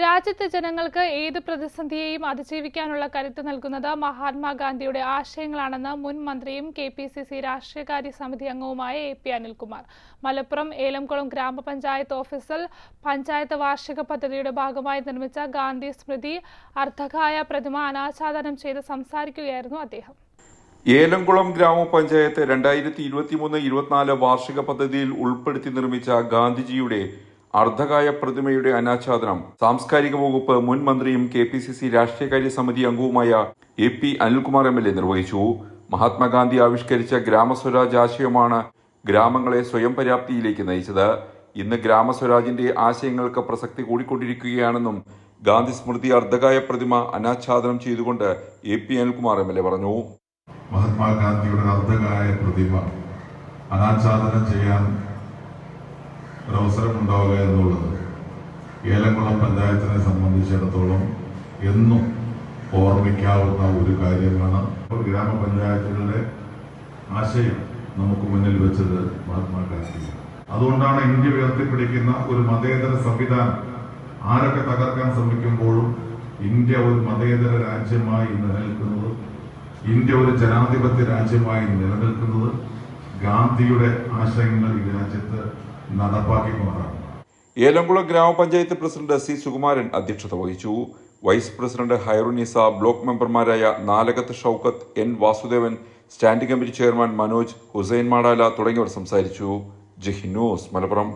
രാജ്യത്തെ ജനങ്ങൾക്ക് ഏത് പ്രതിസന്ധിയെയും അതിജീവിക്കാനുള്ള കരുത്ത് നൽകുന്നത് മഹാത്മാഗാന്ധിയുടെ ആശയങ്ങളാണെന്ന് മുൻ മന്ത്രിയും കെ പി സി സി രാഷ്ട്രീയകാര്യ സമിതി അംഗവുമായ എ പി അനിൽകുമാർ. മലപ്പുറം ഏലംകുളം ഗ്രാമപഞ്ചായത്ത് ഓഫീസിൽ പഞ്ചായത്ത് വാർഷിക പദ്ധതിയുടെ ഭാഗമായി നിർമ്മിച്ച ഗാന്ധി സ്മൃതി അർദ്ധകായ പ്രതിമ അനാച്ഛാദനം ചെയ്ത് സംസാരിക്കുകയായിരുന്നു അദ്ദേഹം. ഏലംകുളം ഗ്രാമപഞ്ചായത്ത് രണ്ടായിരത്തി ഇരുപത്തിമൂന്ന് ഇരുപത്തിനാല് വാർഷിക പദ്ധതിയിൽ ഉൾപ്പെടുത്തി നിർമ്മിച്ച ഗാന്ധിജിയുടെ അർദ്ധകായ പ്രതിമയുടെ അനാച്ഛാദനം. സാംസ്കാരിക വകുപ്പ് മുൻ മന്ത്രിയും കെ പി സി സി രാഷ്ട്രീയകാര്യ സമിതി അംഗവുമായ A P Anilkumar M L A നിർവഹിച്ചു. മഹാത്മാഗാന്ധി ആവിഷ്കരിച്ച ഗ്രാമസ്വരാജ് ആശയമാണ് ഗ്രാമങ്ങളെ സ്വയം പര്യാപ്തിയിലേക്ക് നയിച്ചത്. ഇന്ന് ഗ്രാമസ്വരാജിന്റെ ആശയങ്ങൾക്ക് പ്രസക്തി കൂടിക്കൊണ്ടിരിക്കുകയാണെന്നും ഗാന്ധി സ്മൃതി അർദ്ധകായ പ്രതിമ അനാച്ഛാദനം ചെയ്തുകൊണ്ട് A P Anilkumar M L A പറഞ്ഞു. മഹാത്മാഗാന്ധിയുടെ അർദ്ധകായ പ്രതിമ അനാച്ഛാദനം ചെയ്യാൻ ഒരവസരമുണ്ടാവുക എന്നുള്ളത് ഏലംകുളം പഞ്ചായത്തിനെ സംബന്ധിച്ചിടത്തോളം എന്നും ഓർമ്മിക്കാവുന്ന ഒരു കാര്യമാണ്. ഗ്രാമപഞ്ചായത്തുകളുടെ ആശയം നമുക്ക് മുന്നിൽ വെച്ചത് മഹാത്മാഗാന്ധി അതുകൊണ്ടാണ് ഇന്ത്യ ഉയർത്തിപ്പിടിക്കുന്ന ഒരു മതേതര സംവിധാനം. ആരൊക്കെ തകർക്കാൻ ശ്രമിക്കുമ്പോഴും ഇന്ത്യ ഒരു മതേതര രാജ്യമായി നിലനിൽക്കുന്നത് ഇന്ത്യ ഒരു ജനാധിപത്യ രാജ്യമായി നിലനിൽക്കുന്നത് ഗാന്ധിയുടെ ആശയങ്ങൾ ഈ രാജ്യത്ത് ഏലംകുളം ഗ്രാമപഞ്ചായത്ത് പ്രസിഡന്റ് സി സുകുമാരൻ അധ്യക്ഷത വഹിച്ചു. വൈസ് പ്രസിഡന്റ് ഹൈറുനിസ ബ്ലോക്ക് മെമ്പർമാരായ Nalakath Shoukath N Vasudevan standing committee chairman Manoj Hussain Madala തുടങ്ങിയവർ സംസാരിച്ചു. ജഹി ന്യൂസ് മലപ്പുറം.